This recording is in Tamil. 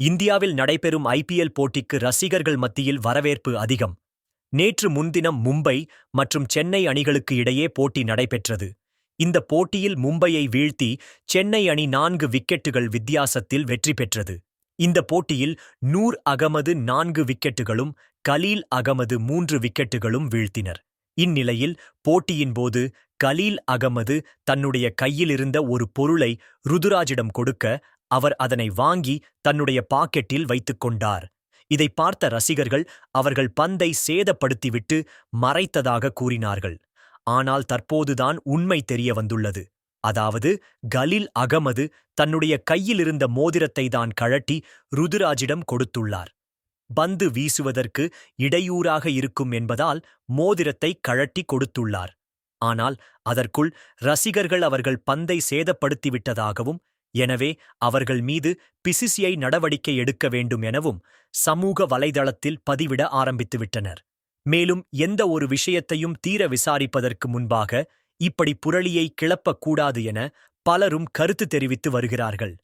இந்தியாவில் நடைபெறும் ஐபிஎல் போட்டிக்கு ரசிகர்கள் மத்தியில் வரவேற்பு அதிகம். நேற்று முன்தினம் மும்பை மற்றும் சென்னை அணிகளுக்கு இடையே போட்டி நடைபெற்றது. இந்த போட்டியில் மும்பையை வீழ்த்தி சென்னை அணி நான்கு விக்கெட்டுகள் வித்தியாசத்தில் வெற்றி பெற்றது. இந்த போட்டியில் நூர் அகமது நான்கு விக்கெட்டுகளும் கலீல் அகமது மூன்று விக்கெட்டுகளும் வீழ்த்தினர். இந்நிலையில் போட்டியின் போது கலீல் அகமது தன்னுடைய கையிலிருந்த ஒரு பொருளை ருதுராஜிடம் கொடுக்க அவர் அதனை வாங்கி தன்னுடைய பாக்கெட்டில் வைத்துக் கொண்டார் இதை பார்த்த ரசிகர்கள் அவர்கள் பந்தை சேதப்படுத்திவிட்டு மறைத்ததாக கூறினார்கள். ஆனால் தற்போதுதான் உண்மை தெரிய வந்துள்ளது. அதாவது கலில் அகமது தன்னுடைய கையிலிருந்த மோதிரத்தை தான் கழட்டி ருதுராஜிடம் கொடுத்துள்ளார். பந்து வீசுவதற்கு இடையூறாக இருக்கும் என்பதால் மோதிரத்தை கழட்டி கொடுத்துள்ளார். ஆனால் அதற்குள் ரசிகர்கள் அவர்கள் பந்தை சேதப்படுத்திவிட்டதாகவும் எனவே அவர்கள் மீது பிசிசிஐ நடவடிக்கை எடுக்க வேண்டும் எனவும் சமூக வலைதளத்தில் பதிவிட ஆரம்பித்துவிட்டனர். மேலும் எந்த ஒரு விஷயத்தையும் தீர விசாரிப்பதற்கு முன்பாக இப்படி புரளியை கிளப்பக்கூடாது என பலரும் கருத்து தெரிவித்து வருகிறார்கள்.